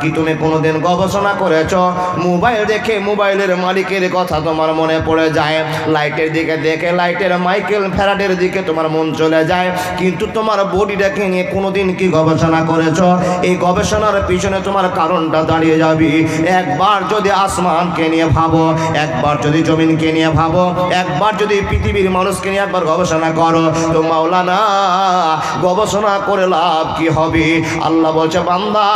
কি তুমি কোনোদিন গবেষণা করেছ? মোবাইল দেখে মোবাইলের মালিকের কথা তোমার মনে পড়ে যায়। লাইটের দিকে দেখে লাইটের মাইকেল ফ্যারাডের দিকে তোমার মন চলে যায়। কিন্তু তোমার বডিটাকে নিয়ে কোনোদিন কি গবেষণা করেছ? এই গবেষণার পিছনে তোমার কারণটা দাঁড়িয়ে যাবি। একবার যদি আসমানকে নিয়ে ভাবো, একবার যদি জমিনকে নিয়ে ভাবো, একবার যদি পৃথিবীর মানুষকে নিয়ে একবার গবেষণা করো, তো মাওলানা, গবেষণা করে লাভ কি হবে? আল্লাহ বলছে, বান্দা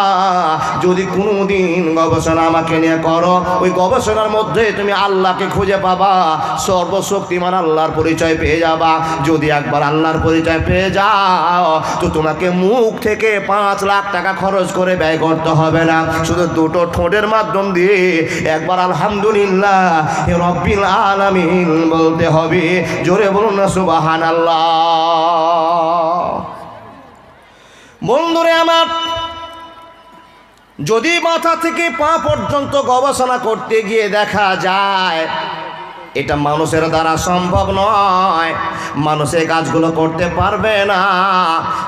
যদি কোনো দিন গবেষণা আমাকে নিয়ে করো, ওই গবেষণার মধ্যে তুমি আল্লাহকে খুঁজে পাবা, সর্বশক্তিমান আল্লাহর পরিচয় পেয়ে যাবা। যদি একবার আল্লাহর পরিচয় পেয়ে যাও, তো তোমাকে মুখ থেকে পাঁচ লাখ টাকা খরচ করে ব্যয় করতে হবে না। শুধু দুটো ঠোঁটের মাধ্যম দিয়ে একবার আলহামদুলিল্লাহ রব্বিল আলামিন বলতে হবে। জোরে বলুন না সুবাহান আল্লাহ বন্ধুরে আমার যদি মাথা থেকে পা পর্যন্ত গবেষণা করতে গিয়ে দেখা যায় এটা মানুষের দ্বারা সম্ভব নয়। মানুষে কাজগুলো করতে পারবে না।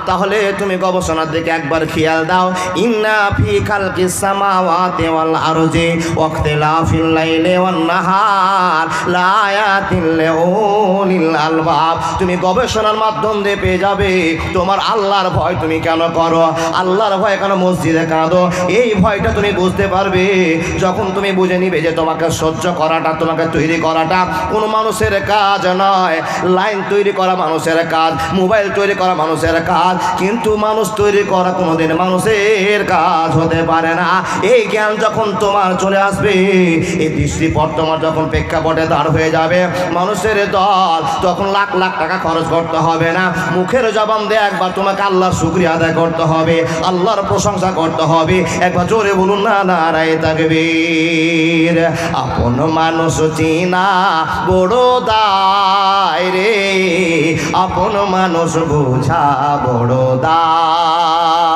তাহলে তুমি গবেষণার দিকে একবার খেয়াল দাও। ইন্না ফি খালকি সামাওয়াতি ওয়াল আরজি ওয়াখতিলাফিল লাইলি ওয়ান নাহার। লায়াতিল লিউলিল আলবাব। তুমি গবেষণার মাধ্যম দিয়ে পেয়ে যাবে। তোমার আল্লাহর ভয় তুমি কেন করো? আল্লাহর ভয় কেন মসজিদে কাঁদো? এই ভয়টা তুমি বুঝতে পারবে। যখন তুমি বুঝে নিবে যে তোমাকে সহ্য করাটা, তোমাকে তৈরি করাটা কোনো মানুষের কাজ নয়। লাইন তৈরি করা মানুষের কাজ, মোবাইল তৈরি করা মানুষের কাজ, কিন্তু মানুষ তৈরি করা কোনোদিন মানুষের কাজ হতে পারে না। এই জ্ঞান যখন তোমার চলে আসবে, এই দৃষ্টিপট তোমার যখন প্রেক্ষাপটে দাঁড় হয়ে যাবে, মানুষের দল তখন লাখ লাখ টাকা খরচ করতে হবে না। মুখের জবান দিয়ে একবার তোমাকে আল্লাহর শুক্রিয়া আদায় করতে হবে, আল্লাহর প্রশংসা করতে হবে। একবার জোরে বলুন, না নারায় তাকবীর। আপন মানুষ চিনা বড় দায় রে। আপন মানুষ বোঝা বড় দায়।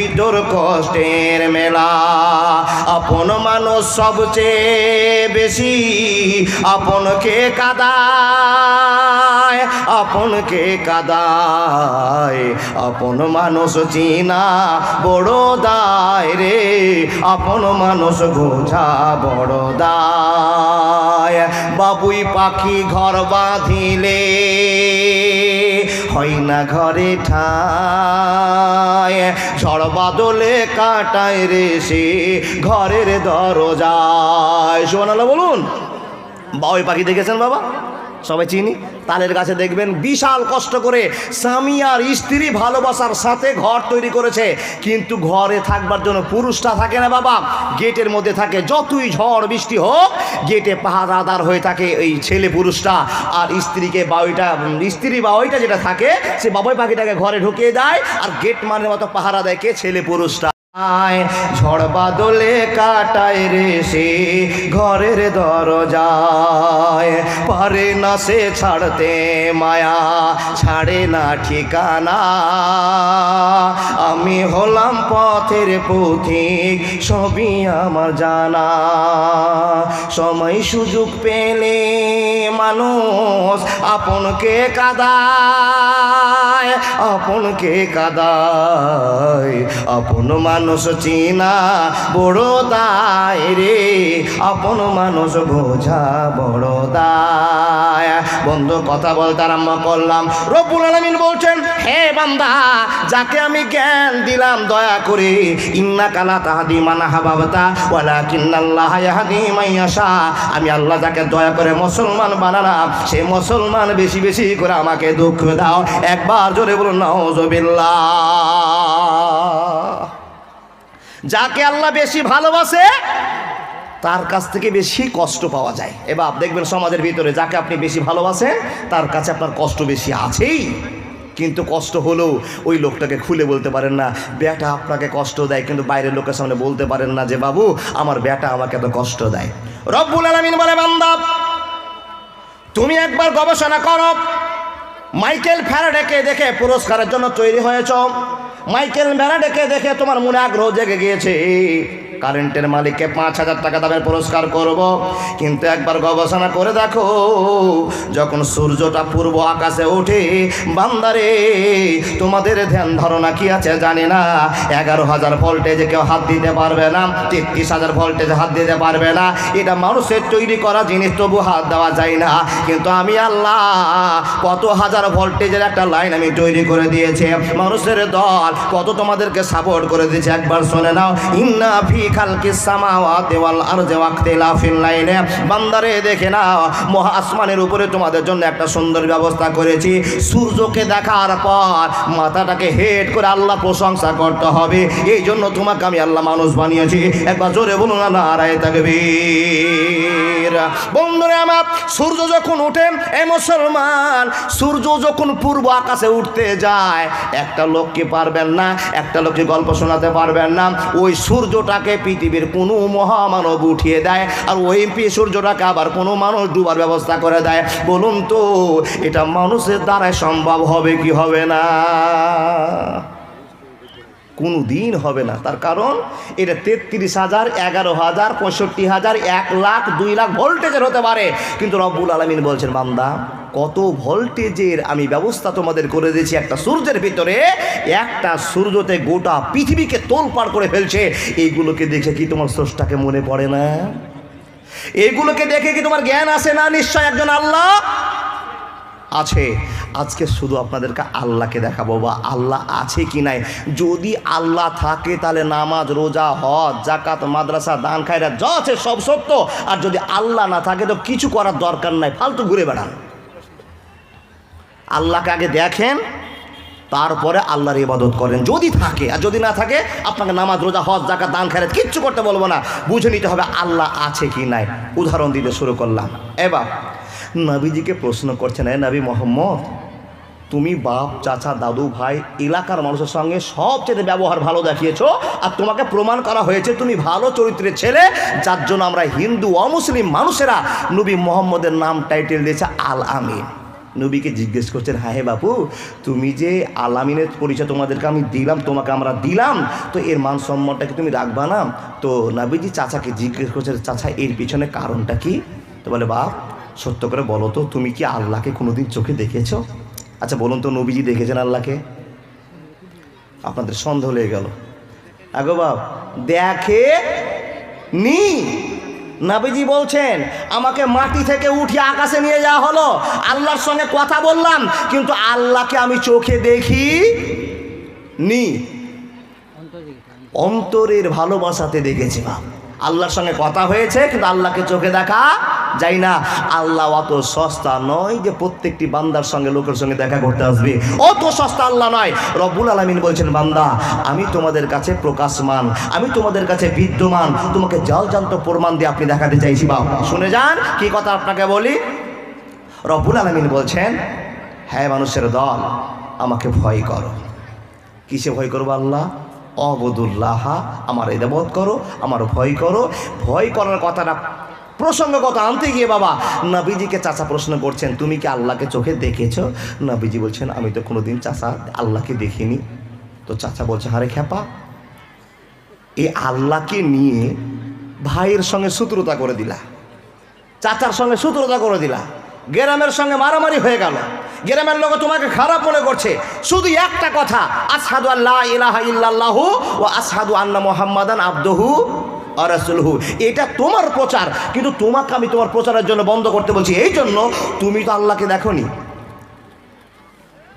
ভিতর কষ্টের মেলা। আপন মানুষ সবচেয়ে বেশি আপনকে কাদায় আপনকে কাদায়। আপন মানুষ চিনা বড় দায় রে, আপন মানুষ বোঝা বড় দায়। বাবুই পাখি ঘর বাঁধিলে হয় না ঘরে ঠায় ঝড় বাদলে কাটায় রে সে ঘরের দরজায়। শোনালো বলুন। বাবুই পাখি দেখেছেন বাবা? সবাই চিনি? তালের গাছে দেখবেন বিশাল কষ্ট করে স্বামী আর স্ত্রী ভালোবাসার সাথে ঘর তৈরি করেছে। কিন্তু ঘরে থাকবার জন্য পুরুষটা থাকে না বাবা। গেটের মধ্যে থাকে, যতই ঝড় বৃষ্টি হোক, গেটে পাহারাদার হয়ে থাকে এই ছেলে পুরুষটা। আর স্ত্রীকে বাউইটা, স্ত্রী বাউইটা যেটা থাকে, সে বাবুই পাখিটাকে ঘরে ঢুকিয়ে দেয়, আর গেট মানে মতো পাহারা দেয় কে? ছেলে পুরুষটা। ঝড় বাদলে কাটায় রে সে ঘরের দরজায়। পারে না সে ছাড়তে মায়া, ছাড়ে না ঠিকানা। আমি হলাম পথের পথিক, সবই আমার জানা। সময় সুযোগ পেলে মানুষ আপনকে কাদায়। আপনকে কাদায়? আপন মানুষ চিনা, বড় দায় রে। আপন মানুষ বোঝা বড় দায়। বন্ধু, কথা বলতে আরম্ভ করলাম। রব্বুল আলামিন বলছেন, হে বান্দা, যাকে আমি জ্ঞান দিলাম, দয়া করে ইন্না কালা তাহাদি মানা হাবাবতা ওয়ালা কিন্নাল্লাহ ইয়াহদি মাইয়াশা আমি আল্লাহ যাকে দয়া করে মুসলমান বানালাম, সে মুসলমান বেশি বেশি করে আমাকে দুঃখ দাও। একবার জোরে বলুন যাকে আল্লাহ বেশি ভালোবাসে, তার কাছ থেকে বেশি কষ্ট পাওয়া যায়। এবার দেখবেন সমাজের ভিতরে যাকে আপনি বেশি ভালোবাসেন, তার কাছে আপনার কষ্ট বেশি আছেই। কিন্তু কষ্ট হলেও ওই লোকটাকে খুলে বলতে পারেন না, বেটা আপনাকে কষ্ট দেয়, কিন্তু বাইরের লোকের সামনে বলতে পারেন না যে, বাবু, আমার বেটা আমাকে এত কষ্ট দেয়। রব্বুল আলমিন বলে, বান্দা, তুমি একবার গবেষণা করো মাইকেল ফ্যারাডেকে দেখে পুরস্কারের জন্য তৈরি হয়েছ। মাইকেল ফ্যারাডেকে দেখে তোমার মনে আগ্রহ জেগে গিয়েছে। কারেন্টের মালিককে পাঁচ হাজার টাকা দামের পুরস্কার করব। কিন্তু একবার গবেষণা করে দেখো, যখন সূর্যটা পূর্ব আকাশে ওঠে, বান্দারে, তোমাদের ধ্যান ধারণা কি আছে জানি না। এগারো হাজার ভোল্টেজে কেউ হাত দিতে পারবে না, তেত্রিশ হাজার ভোল্টেজে হাত দিতে পারবে না। এটা মানুষের তৈরি করা জিনিস, তবু হাত দেওয়া যায় না। কিন্তু আমি আল্লাহ, কত হাজার ভোল্টেজের একটা লাইন আমি তৈরি করে দিয়েছি। মানুষের দল কত তোমাদেরকে সাপোর্ট করে দিয়েছে? একবার শুনে নাও। ইন্না ফি খালকি সামাওয়াতি ওয়াল আরজি ওয়াক্তিলাফিল লাইনে, বান্দারে দেখে নাও, মহা আসমানের উপরে তোমাদের জন্য একটা সুন্দর ব্যবস্থা করেছি। সূর্যকে দেখার পর মাথাটাকে হেড করে আল্লাহ প্রশংসা করতে হবে। এই জন্য তোমাকে আমি আল্লাহ মানুষ বানিয়েছি। একবার জোরে বলুন না নারায় তাকবীর। বন্ধুরে আমার, সূর্য যখন ওঠে, এ মুসলমান, সূর্য যখন পূর্ব আকাশে উঠতে যায়, একটা লোককে পারবেন না? একটা লোককে গল্প শোনাতে পারবেন না? ওই সূর্যটাকে পৃথিবীর কোনো মহামানব উঠিয়ে দেয়, আর ওই সূর্যটাকে আবার কোনো মানুষ ডুবার ব্যবস্থা করে দেয়। বলুন তো, এটা মানুষের দ্বারাই সম্ভব হবে কি হবে না? কোনো দিন হবে না। তার কারণ এটা তেত্রিশ হাজার, এগারো হাজার, পঁয়ষট্টি হাজার, এক লাখ, দুই লাখ ভোল্টেজের হতে পারে। কিন্তু রব্বুল আলমিন বলছেন, বান্দা, কত ভোল্টেজের আমি ব্যবস্থা তোমাদের করে দিয়েছি একটা সূর্যের ভিতরে, একটা সূর্যতে গোটা পৃথিবীকে তোলপাড় করে ফেলছে। এইগুলোকে দেখে কি তোমার স্রষ্টাকে মনে পড়ে না? এইগুলোকে দেখে কি তোমার জ্ঞান আসে না নিশ্চয় একজন আল্লাহ? আছে। আজকে শুধু আপনাদেরকে আল্লাহকে দেখাবো বা আল্লাহ আছে কি নাই। যদি আল্লাহ থাকে তাহলে নামাজ, রোজা, হজ জাকাত মাদ্রাসা, দান, খায়রা, যা আছে সব সত্য। আর যদি আল্লাহ না থাকে তো কিছু করার দরকার নাই। ফালতু ঘুরে বেড়ান। আল্লাহকে আগে দেখেন, তারপরে আল্লাহর ইবাদত করেন। যদি থাকে, আর যদি না থাকে, আপনাকে নামাজ, রোজা, হজ জাকাত দান খায়রাত কিচ্ছু করতে বলব না। বুঝে নিতে হবে আল্লাহ আছে কি নাই। উদাহরণ দিতে শুরু করলাম। এবার নবীজিকে প্রশ্ন করছেন, এ নবী মোহাম্মদ, তুমি বাপ, চাচা, দাদু, ভাই, এলাকার মানুষের সঙ্গে সবচেয়ে ব্যবহার ভালো দেখিয়েছো আর তোমাকে প্রমাণ করা হয়েছে তুমি ভালো চরিত্রের ছেলে, যার জন্য আমরা হিন্দু অমুসলিম মানুষেরা নবী মোহাম্মদের নাম টাইটেল দিয়েছে আল আমিন। নবীকে জিজ্ঞেস করছেন হ্যাঁ হে বাপু, তুমি যে আলামিনের পরিচয় তোমাদেরকে আমি দিলাম, তোমাকে আমরা দিলাম, তো এর মান সম্মানটাকে তুমি রাখবা না? তো নাবিজি চাচাকে জিজ্ঞেস করছে চাচা, এর পিছনে কারণটা কি? তো বলে, বাপ সত্য করে বলো তো, তুমি কি আল্লাহকে কোনোদিন চোখে দেখেছ? আচ্ছা বলুন তো, নবীজি দেখেছেন আল্লাহকে? আপনাদের সন্দেহ লেগে গেল। আগো বাপ, দেখে নি। নাবিজি বলছেন, আমাকে মাটি থেকে উঠিয়ে আকাশে নিয়ে যাওয়া হলো। আল্লাহর সঙ্গে কথা বললাম, কিন্তু আল্লাহকে আমি চোখে দেখি নি। অন্তরের ভালোবাসাতে দেখেছি বাপ। আল্লাহর সঙ্গে কথা হয়েছে, কিন্তু আল্লাহকে চোখে দেখা যাই না। আল্লাহ অত সস্তা নয় যে প্রত্যেকটি বান্দার সঙ্গে, লোকের সঙ্গে দেখা করতে আসবে। অত সস্তা আল্লাহ নয়। রব্বুল আলমিন বলছেন, বান্দা, আমি তোমাদের কাছে প্রকাশমান, আমি তোমাদের কাছে বিদ্যমান। তোমাকে জল জান্ত প্রমাণ দিয়ে আপনি দেখাতে চাইছি, বাপ। শুনে যান, কি কথা আপনাকে বলি? রব্বুল আলমিন বলছেন হ্যাঁ মানুষের দল, আমাকে ভয় করো। কিসে ভয় করব আল্লাহ? অবদুল্লাহ, আমার ইদাবত করো, আমার ভয় করো। ভয় করার কথাটা প্রসঙ্গগত আনতে গিয়ে বাবা, নবীজিকে চাচা প্রশ্ন করছেন, তুমি কি আল্লাহকে চোখে দেখেছ? নবীজি বলছেন, আমি তো কোনোদিন চাচা আল্লাহকে দেখিনি। তো চাচা বলছে হারে খ্যাপা, এই আল্লাহকে নিয়ে ভাইয়ের সঙ্গে শত্রুতা করে দিলা, চাচার সঙ্গে শত্রুতা করে দিলা। গ্রামের সঙ্গে মারামারি হয়ে গেল। গ্রামের লোক তোমাকে খারাপ মনে করছে। শুধু একটা কথা আসহাদু আল্লাহ ইলাহা ইল্লাল্লাহু ও আসহাদু আন্না মোহাম্মদান আব্দহু আরাসুলহু এটা তোমার প্রচার, কিন্তু তোমাকে আমি তোমার প্রচারের জন্য বন্ধ করতে বলছি। এই জন্য তুমি তো আল্লাহকে দেখোনি।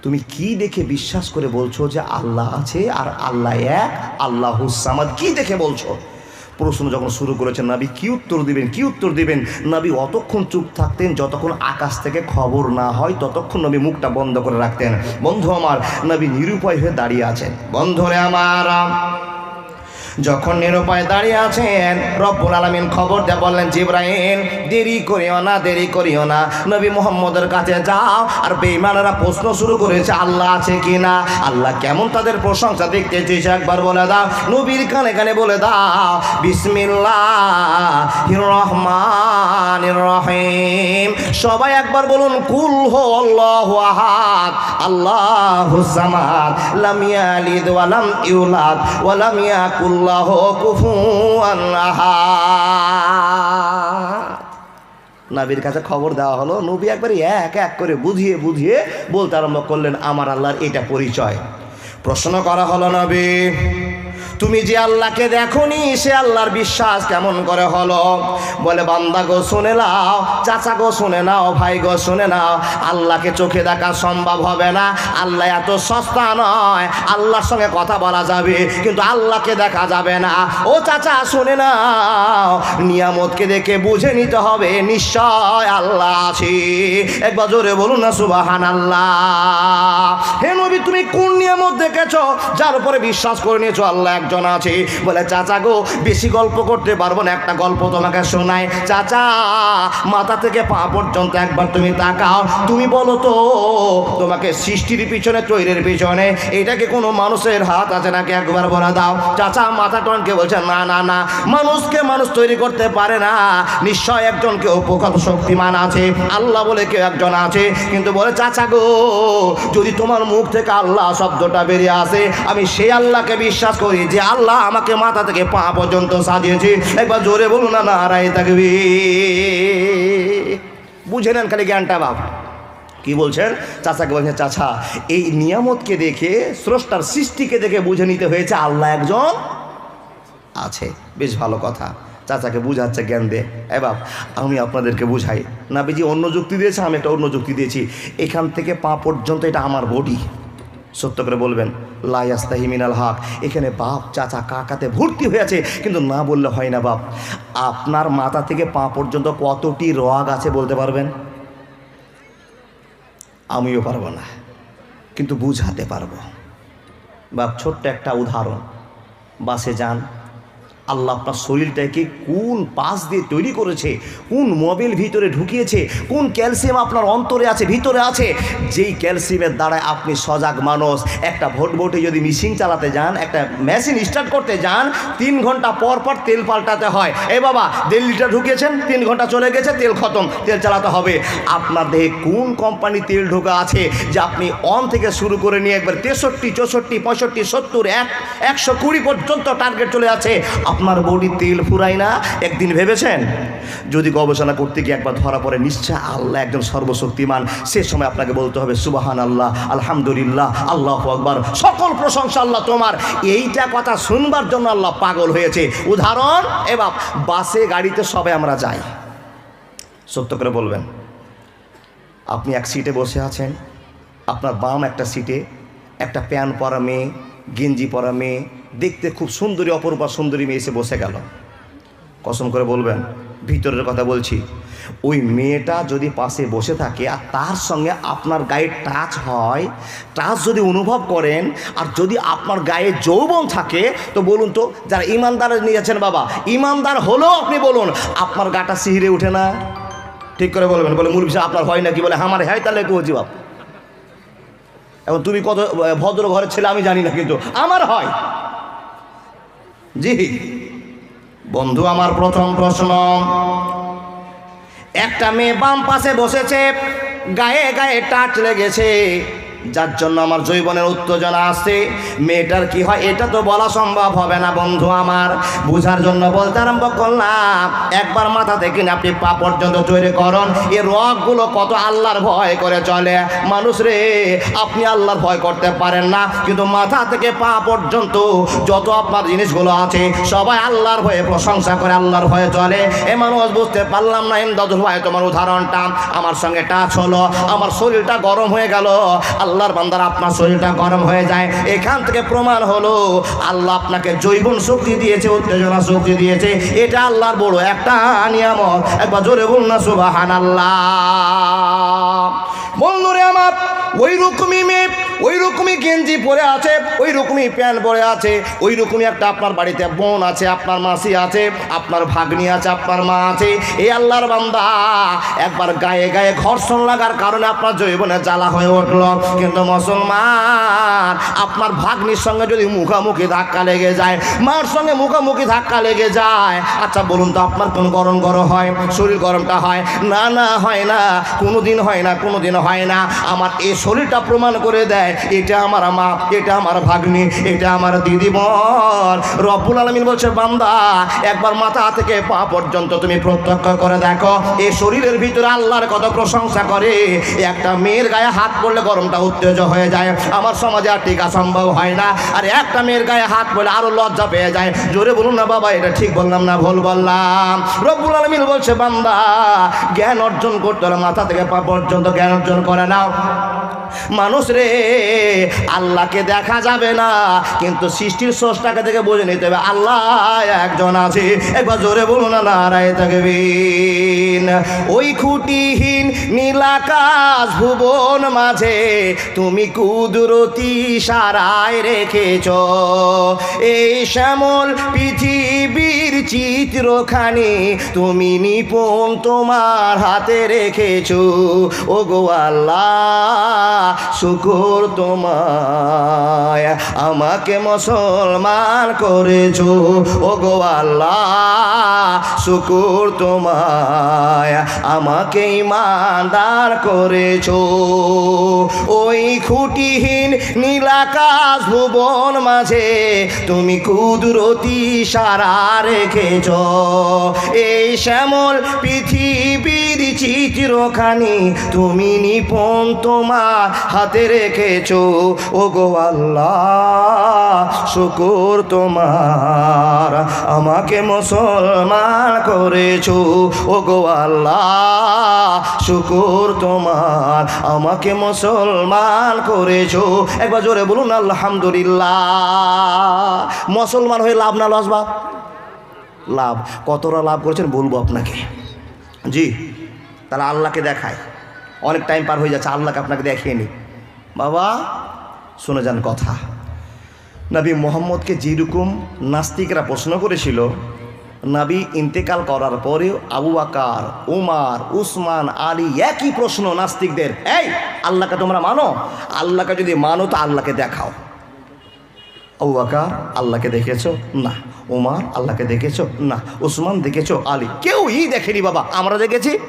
তুমি কি দেখে বিশ্বাস করে বলছো যে আল্লাহ আছে আর আল্লাহ এক? আল্লাহ সামাদ কি দেখে বলছো? প্রশ্ন যখন শুরু করেছেন, নাবি, কি উত্তর দিবেন? কি উত্তর দিবেন? নাবি অতক্ষণ চুপ থাকতেন, যতক্ষণ আকাশ থেকে খবর না হয়, ততক্ষণ নবী মুখটা বন্ধ করে রাখতেন। বন্ধু আমার, নাবি নিরুপায় হয়ে দাঁড়িয়ে আছেন, বন্ধরে আমার যখন নিরুপায় দাঁড়িয়ে আছেন, রব্বুল আলমিন খবর দিয়ে বললেন জিব্রাহিম দেরি করিও না, দেরি করিও না। নবী মোহাম্মদের কাছে যাও, আর বেইমানেরা প্রশ্ন শুরু করেছে, আল্লাহ আছে কি না আল্লাহ কেমন তাদের প্রশংসা দেখতে চেয়েছে? একবার বলে দাও, নবীর কানে কানে বলে দাও বিসমিল্লাহ রহমান রহিম। সবাই একবার বলুন, কুল হো আল্লাহ আহাদ, আল্লাহ সামাদ, লাম ইয়ালিদ ওয়া লাম ইউলাদ, ওয়া লাম ইয়াকুল আল্লাহ নাবির কাছে খবর দেওয়া হলো, নবী একবারে এক এক করে বুঝিয়ে বুঝিয়ে বলতে আরম্ভ করলেন, আমার আল্লাহর এটা পরিচয়। প্রশ্ন করা হলো নবী তুমি যে আল্লাহকে দেখনি, সে আল্লাহর বিশ্বাস কেমন করে হলো? বলে, বান্দা গো, শুনে নাও, চাচা গো, শুনে নাও, ভাই গো, শুনে নাও, আল্লাহকে চোখে দেখা সম্ভব হবে না। আল্লাহ এত সস্তা নয়, আল্লাহর সঙ্গে কথা বলা যাবে, কিন্তু আল্লাহকে দেখা যাবে না। ও চাচা, শুনে নাও, নিয়ামতকে দেখে বুঝে নিতে হবে, নিশ্চয় আল্লাহ আছে। একবার জোরে বলুন না সুবাহান আল্লাহ হে নবী, তুমি কোন নিয়ামত দেখেছ, যার উপরে বিশ্বাস করে নিয়েছো আল্লাহ একজন আছে? বলে, চাচা গো, বেশি গল্প করতে পারব না। একটা গল্প তোমাকে শোনায় চাচা, মাথা থেকে পা পর্যন্ত একবার তুমি তাকাও। তুমি বলো তো, তোমাকে সৃষ্টির পিছনে, তৈরির পিছনে, এটা কি কোনো মানুষের হাত আছে নাকি? একবার বলে দাও। চাচা মাথা টনকে বলছে, না না না। মানুষকে মানুষ তৈরি করতে পারে না। নিশ্চয় একজন কেউ প্রকল্প শক্তিমান আছে। আল্লাহ বলে কেউ একজন আছে। কিন্তু বলে, চাচা গো, যদি তোমার মুখ থেকে আল্লাহ শব্দটা বেরিয়ে আসে, আমি সেই আল্লাহকে বিশ্বাস করি যে আল্লাহ আমাকে মাথা থেকে পা পর্যন্ত সাজিয়েছে। একবার জোরে বলুন না, নারায় থাকবি বুঝে নেন খালি জ্ঞানটা বাপ। কি বলছেন? চাচাকে বলছেন, চাচা, এই নিয়ামতকে দেখে, স্রষ্টার সৃষ্টিকে দেখে বুঝে নিতে হয়েছে আল্লাহ একজন আছে। বেশ ভালো কথা। চাচাকে বুঝাচ্ছে জ্ঞান দে এ বাপ, আমি আপনাদেরকে বুঝাই। না বেজি অন্য যুক্তি দিয়েছে, আমি একটা অন্য যুক্তি দিয়েছি। এখান থেকে পা পর্যন্ত এটা আমার বডি। সত্য করে বলবেন লাইয়াস্তাহি মিনাল হক। এখানে বাপ, চাচা, কাকাতে ভর্তি হয়েছে, কিন্তু না বললে হয় না বাপ। আপনার মাথা থেকে পা পর্যন্ত কতটি রগ আছে বলতে পারবেন? আমিও পারব না, কিন্তু বুঝাতে পারব। বাপ, ছোট্ট একটা উদাহরণ। বাসে যান আল্লাহ আপনার শরীরটাকে কোন পাশ দিয়ে তৈরি করেছে, কোন মোবিল ভিতরে ঢুকিয়েছে, কোন ক্যালসিয়াম আপনার অন্তরে আছে, ভিতরে আছে? যেই ক্যালসিয়ামের দ্বারায় আপনি সজাগ মানুষ, একটা ভোটভোটে যদি মেশিন চালাতে যান, একটা মেশিন স্টার্ট করতে যান, তিন ঘণ্টা পর পর তেল পাল্টাতে হয়। এ বাবা, দেড় লিটার ঢুকিয়েছেন তিন ঘণ্টা চলে গেছে, তেল খতম, তেল চালাতে হবে। আপনার দেহে কোন কোম্পানি তেল ঢোকা আছে, যে আপনি অন থেকে শুরু করে নিয়ে একবার তেষট্টি, চৌষট্টি, পঁয়ষট্টি, সত্তর, এক, একশো কুড়ি পর্যন্ত টার্গেট চলে আছে আপনার বডি তেল ফুরায় না, একদিন ভেবেছেন? যদি গবেষণা করতে গিয়ে একবার ধরা পড়ে, নিশ্চয় আল্লাহ একজন সর্বশক্তিমান। সে সময় আপনাকে বলতে হবে সুবাহান আল্লাহ আলহামদুলিল্লাহ, আল্লাহ আকবর, সকল প্রশংসা আল্লাহ তোমার। এইটা কথা শুনবার জন্য আল্লাহ পাগল হয়েছে। উদাহরণ এবার বাসে, গাড়িতে সবে আমরা যাই। সত্য করে বলবেন, আপনি এক সিটে বসে আছেন, আপনার বাম একটা সিটে একটা প্যান পরা মেয়ে, গেঞ্জি পরা মেয়ে দেখতে খুব সুন্দরী, অপরূপা সুন্দরী মেয়ে এসে বসে গেল। কসম করে বলবেন, ভিতরের কথা বলছি, ওই মেয়েটা যদি পাশে বসে থাকে আর তার সঙ্গে আপনার গায়ে টাচ হয় টাচ যদি অনুভব করেন আর যদি আপনার গায়ে যৌবন থাকে, তো বলুন তো, যারা ইমানদার নিয়ে যাচ্ছেন বাবা, ইমানদার হলেও আপনি বলুন, আপনার গাটা সিহিরে উঠে না। ঠিক করে বলবেন, বলে মূল বিষয় আপনার হয় নাকি? বলে, আমার হয় তাহলে কেউ বাপ এখন তুমি কত ভদ্র ঘরের ছেলে আমি জানি না কিন্তু, আমার হয়। জি। বন্ধু আমার প্রথম প্রশ্ন। একটা মেয়ে বাম পাশে বসেছে গায়ে গায়ে টাচ লেগেছে। যার জন্য আমার জৈবনের উত্তেজনা আছে। মেয়েটার কি হয়, এটা তো বলা সম্ভব হবে না বন্ধু আমার। বুঝার জন্য বলতে আরম্ভ করলাম, একবার মাথা থেকে আপনি পা পর্যন্ত তৈরি করুন। এই রগগুলো কত আল্লাহর ভয় করে চলে। মানুষ রে, আপনি আল্লাহর ভয় করতে পারেন না, কিন্তু মাথা থেকে পা পর্যন্ত যত আপনার জিনিসগুলো আছে, সবাই আল্লাহর ভয়ে প্রশংসা করে আল্লাহর ভয়ে চলে। এ মানুষ বুঝতে পারলাম না, ইমদাদুল ভাই, তোমার উদাহরণটা আমার সঙ্গে টাচ হলো। আমার শরীরটা গরম হয়ে গেল। আল্লাহর বান্দার আপনার শরীরটা গরম হয়ে যায়। এখান থেকে প্রমাণ হলো, আল্লাহ আপনাকে জৈবন শক্তি দিয়েছে, উত্তেজনা শক্তি দিয়েছে। এটা আল্লাহর বড় একটা নিয়ামত। একবার জোরে বলুন না সুবাহান আল্লাহ বন্ধুরে আমার, ওই রকমই মেয়ে ওই রকমই গেঞ্জি পরে আছে ওই রকমই প্যান্ট পরে আছে ওই রকমই একটা আপনার বাড়িতে বোন আছে, আপনার মাসি আছে, আপনার ভাগ্নি আছে, আপনার মা আছে। এই আল্লাহর বান্দা একবার গায়ে গায়ে ঘর্ষণ লাগার কারণে আপনার জৈবনে জ্বালা হয়ে উঠল। কিন্তু মুসলমান, আপনার ভাগ্নির সঙ্গে যদি মুখামুখি ধাক্কা লেগে যায়, মার সঙ্গে মুখামুখি ধাক্কা লেগে যায় আচ্ছা বলুন তো আপনার কোন গরম গরম হয়, শরীর গরমটা হয়? না না, হয় না কোনো দিন হয় না কোনো দিন হয় না। আমার এই শরীরটা প্রমাণ করে দেয় এটা আমার মা, এটা আমার ভাগ্নি, এটা আমার দিদি বোন। রব্বুল আলমিন বলছে, বান্দা, একবার মাথা থেকে পা পর্যন্ত তুমি প্রত্যক্ষ করে দেখো এই শরীরের ভিতরে আল্লাহর কত প্রশংসা করে। একটা মেয়ের গায়ে হাত পড়লে গরমটা উত্তেজ হয়ে যায়, আমার সমাজে আর টিকা সম্ভব হয় না। আর একটা মেয়ের গায়ে হাত পড়লে আরও লজ্জা পেয়ে যায়। জোরে বলুন না, বাবা, এটা ঠিক বললাম না, ভুল বললাম? রব্বুল আলমিন বলছে, বান্দা, জ্ঞান অর্জন করতে হলে মাথা থেকে পা পর্যন্ত জ্ঞান অর্জন করে নাও। মানুষ রে আল্লাহকে দেখা যাবে না, কিন্তু সৃষ্টির স্রষ্টাকে থেকে বুঝে নিতে হবে, আল্লাহ একজন আছে। একবার জোরে বলুন না, নারায় থাকবিন ওই খুঁটিহীন নীলাকাশ ভুবন মাঝে তুমি কুদরতি সারায় রেখেছ। এই শ্যামল পৃথিবীর চিত্রখানি তুমি নিপুণ তোমার হাতে রেখেছ। ও গো আল্লাহ, শুকুর তোমায়, আমাকে মুসলমান করেছ। ও গো আল্লাহ, শুকুর তোমায়, আমাকে ইমানদার করেছ। ওই খুঁটিহীন নীলাকাশ ভুবন মাঝে তুমি কুদরতি সারা রেখেছ। এই শ্যামল পৃথিবীর চিত্রখানি তুমি নিপন তোমার হাতে রেখেছ ও গো আল্লাহ, শুকুর তোমার। আমাকে মুসলমান করেছ। ও গো আল্লাহ, শুকুর তোমার। আমাকে মুসলমান করেছ। একবার জোরে বলুন, আলহামদুলিল্লাহ। মুসলমান হয়ে লাভ না লস বাপ লাভ। কতটা লাভ করেছেন বলব আপনাকে। জি, তাহলে আল্লাহকে দেখায় অনেক টাইম পার হয়ে যাচ্ছে, আল্লাহকে আপনাকে দেখিয়ে নি। বাবা, শুনে যান কথা। নবী মোহাম্মদকে যেরকম নাস্তিকরা প্রশ্ন করেছিল, নাবি ইন্তেকাল করার পরেও আবু আকার উমার, উসমান, আলী একই প্রশ্ন নাস্তিকদের, এই, আল্লাহকে তোমরা মানো? আল্লাহকে যদি মানো, তো আল্লাহকে দেখাও। আবু আকার আল্লাহকে দেখেছ? না। উমার, আল্লাহকে দেখেছ? না। উসমান, দেখেছ? আলী, কেউই দেখেনি বাবা, আমরা দেখেছি।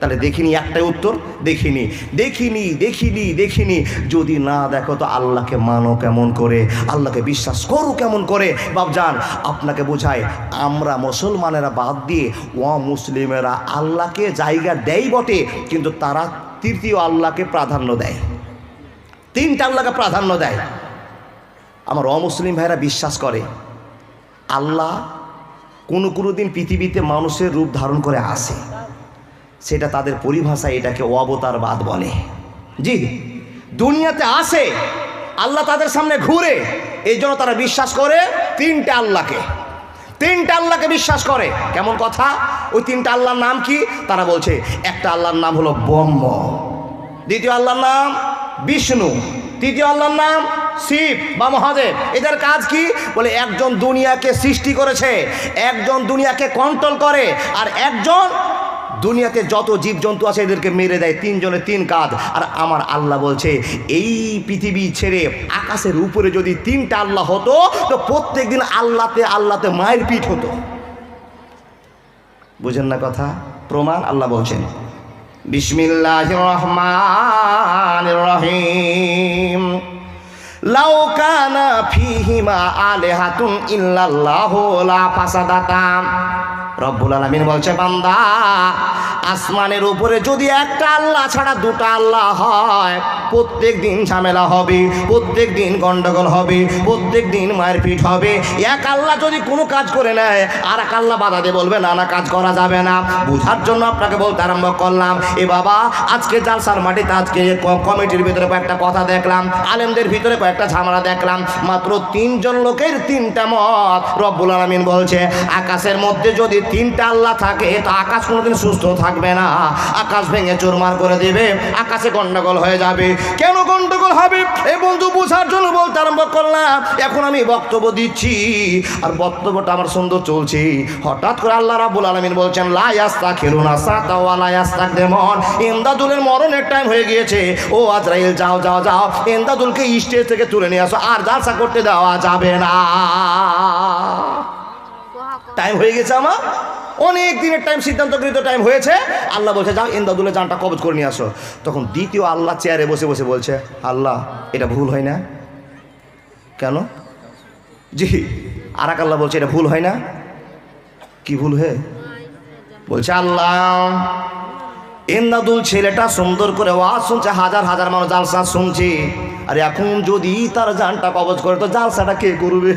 তাহলে দেখিনি একটাই উত্তর, দেখিনি। দেখিনি দেখিনি দেখিনি। যদি না দেখো তো আল্লাহকে মানো কেমন করে? আল্লাহকে বিশ্বাস করো কেমন করে? বাবজান আপনাকে বোঝায় আমরা মুসলমানেরা বাদ দিয়ে ও মুসলিমেরা আল্লাহকে জায়গা দেয় বটে, কিন্তু তারা তৃতীয় আল্লাহকে প্রাধান্য দেয়। তিনটা আল্লাহকে প্রাধান্য দেয়। আমার অমুসলিম ভাইরা বিশ্বাস করে, আল্লাহ কোনো কোনো দিন পৃথিবীতে মানুষের রূপ ধারণ করে আসে। সেটা তাদের পরিভাষায় এটাকে অবতারবাদ বলে। জি, দুনিয়াতে আসে, আল্লাহ তাদের সামনে ঘুরে এই জন্য তারা বিশ্বাস করে তিনটে আল্লাহকে। তিনটা আল্লাহকে বিশ্বাস করে। কেমন কথা? ওই তিনটা আল্লাহর নাম কি? তারা বলছে, একটা আল্লাহর নাম হলো ব্রহ্ম, দ্বিতীয় আল্লাহর নাম বিষ্ণু, তৃতীয় আল্লাহর নাম শিব বা মহাদেব। এদের কাজ কি? বলে একজন দুনিয়াকে সৃষ্টি করেছে, একজন দুনিয়াকে কন্ট্রোল করে, আর একজন দুনিয়াতে যত জীবজন্তু আছে এদেরকে মেরে দেয় তিনজনের তিন কাজ আর আমার আল্লাহ বলছে, এই পৃথিবী ছেড়ে আকাশের উপরে যদি তিনটা আল্লাহ হতো, তো প্রত্যেক দিন আল্লাহতে আল্লাহতে মায়ের পিঠ হতো। বুঝেন না কথা? প্রমাণ আল্লাহ বলছেন। বিসমিল্লাহ রহমান রহিম লাউ কানা ফিহিমা আলেহাতুন ইল্লাল্লাহ লা ফাসাদাতাম রব্বুল আলমিন বলছে বান্দা আসমানের উপরে যদি একটা আল্লাহ ছাড়া দুটা আল্লাহ হয়, প্রত্যেক দিন ঝামেলা হবে, প্রত্যেক দিন গন্ডগোল হবে, প্রত্যেক দিন মারপিট হবে। এক আল্লাহ যদি কোনো কাজ করে নেয় আর এক আল্লাহ বাধা দিয়ে বলবে, না না, কাজ করা যাবে না। বুঝার জন্য আপনাকে বলতে আরম্ভ করলাম। এ বাবা, আজকে জালসার মাটিতে আজকে কমিটির ভিতরে কয়েকটা কথা দেখলাম, আলেমদের ভিতরে কয়েকটা ঝামেলা দেখলাম। মাত্র তিনজন লোকের তিনটা মত রব্বুল আলমিন বলছে, আকাশের মধ্যে যদি তিনটা আল্লাহ থাকে, তো আকাশ কোনোদিন সুস্থ থাকবে থাকবে না। আকাশ ভেঙে চুরমার করে দিবে, আকাশে গন্ডগোল হয়ে যাবে। কেন গন্ডগোল হবে? এই বন্ধু বোঝার জন্য বলতে আরম্ভ করলাম। এখন আমি বক্তব্য দিচ্ছি। আর বক্তব্যটা আমার সুন্দর চলছে। হঠাৎ করে আল্লাহ রাবুল আলমিন বলছেন লায়াস্তা খেলুন আসা তাওয়া লায়াস্তাক দেমন ইমদাদুলের মরণের টাইম হয়ে গিয়েছে। ও আজরাইল, যাও যাও যাও। ইমদাদুলকে স্টেজ থেকে তুলে নিয়ে আসো। আর জালসা করতে দেওয়া যাবে না। টাইম হয়ে গেছে আমার। অনেক দিনের টাইম সিদ্ধান্তকৃত টাইম হয়েছে। আল্লাহ বলছে যাও ইন্দাদুলের জানটা কবজ করে নিয়ে আসো। তখন দ্বিতীয় আল্লাহ চেয়ারে বসে বসে বলছে আল্লাহ এটা ভুল হয় না। কেন? জি আর এক আল্লাহ বলছে এটা ভুল হয় না। কি ভুল হে বলছে আল্লাহ ইন্দাদুল ছেলেটা সুন্দর করে ওয়াজ শুনছে হাজার হাজার মানুষ জালসা শুনছে। আর এখন যদি তার জানটা কবজ করে তো জালসাটা কে করবে?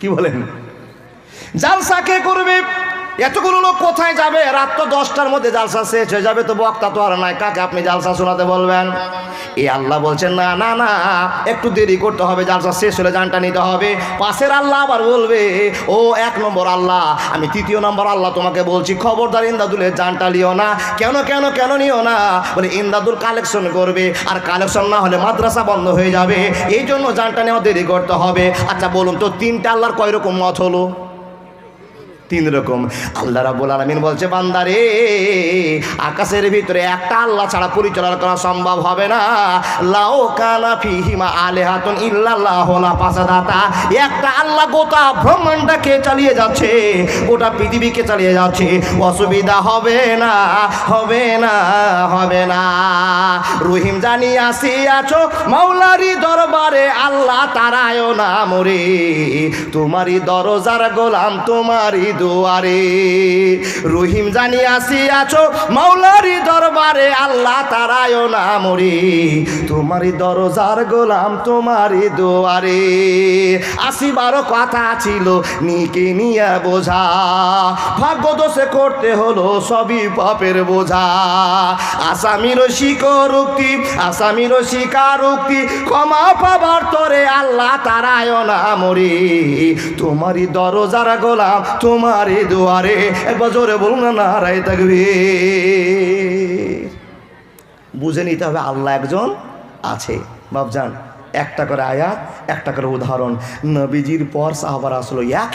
কি বলেন? জালসা কে করবে? এতগুলো লোক কোথায় যাবে? রাত তো দশটার মধ্যে জালসা শেষ হয়ে যাবে, তো বক্তা তো আর নাই। কাকে আপনি জালসা শোনাতে বলবেন? এই আল্লাহ বলছেন, না না না, একটু দেরি করতে হবে, জালসা শেষ হলে জানটা নিতে হবে। পাশের আল্লাহ আবার বলবে, ও, এক নম্বর আল্লাহ, আমি তৃতীয় নম্বর আল্লাহ তোমাকে বলছি, খবরদার ইন্দাদুলের জানটা নিও না। কেন কেন কেন নিও না? বলে, ইন্দাদুল কালেকশন করবে, আর কালেকশন না হলে মাদ্রাসা বন্ধ হয়ে যাবে। এই জন্য জানটা নেওয়া দেরি করতে হবে। আচ্ছা বলুন তো, তিনটা আল্লাহর কয় রকম মত হলো? তিন রকম। আল্লাহ রাবুল আলমিন বলছে বান্দারে আকাশের ভিতরে একটা আল্লাহ ছাড়া পরিচালনা করা সম্ভব হবে না। লাও কানা ফিহিমা আলে হাতুন ইল্লাল্লাহ লা পাসাদাতা একটা আল্লাহ গোটা ব্রহ্মাণ্ডকে চালিয়ে যাচ্ছে, গোটা পৃথিবীকে চালিয়ে যাচ্ছে। অসুবিধা হবে না হবে না হবে না। রহিম জানি আসি আছো, মাওলারি দরবারে আল্লাহ তারায় না মরে। তোমারই দরজার গোলাম, তোমারই দুয়ারে। রহিম জানি আসি আছো মাওলারি দরবারে আল্লাহ তারায় না মরে তোমারই দরজার গোলাম, তোমারই দুয়ারে। আসিবারও কথা ছিল, নিকে নিয়ে বোঝা। ভাগ্য দোষে করতে হলো, সবই পাপের বোঝা। আসামির স্বীকারোক্তি আসামির স্বীকারোক্তি ক্ষমা পাবার তরে আল্লাহ তারায় না মরে তোমারই দরজার গোলাম তোমারই দুয়ারে, একবার জোরে বলুন না, নারায় থাকবে বুঝে নিতে হবে আল্লাহ একজন আছে। বাবজান একটা করে আয়াত, একটা করে উদাহরণ। নবীজির পর সাহাবার আসলো এক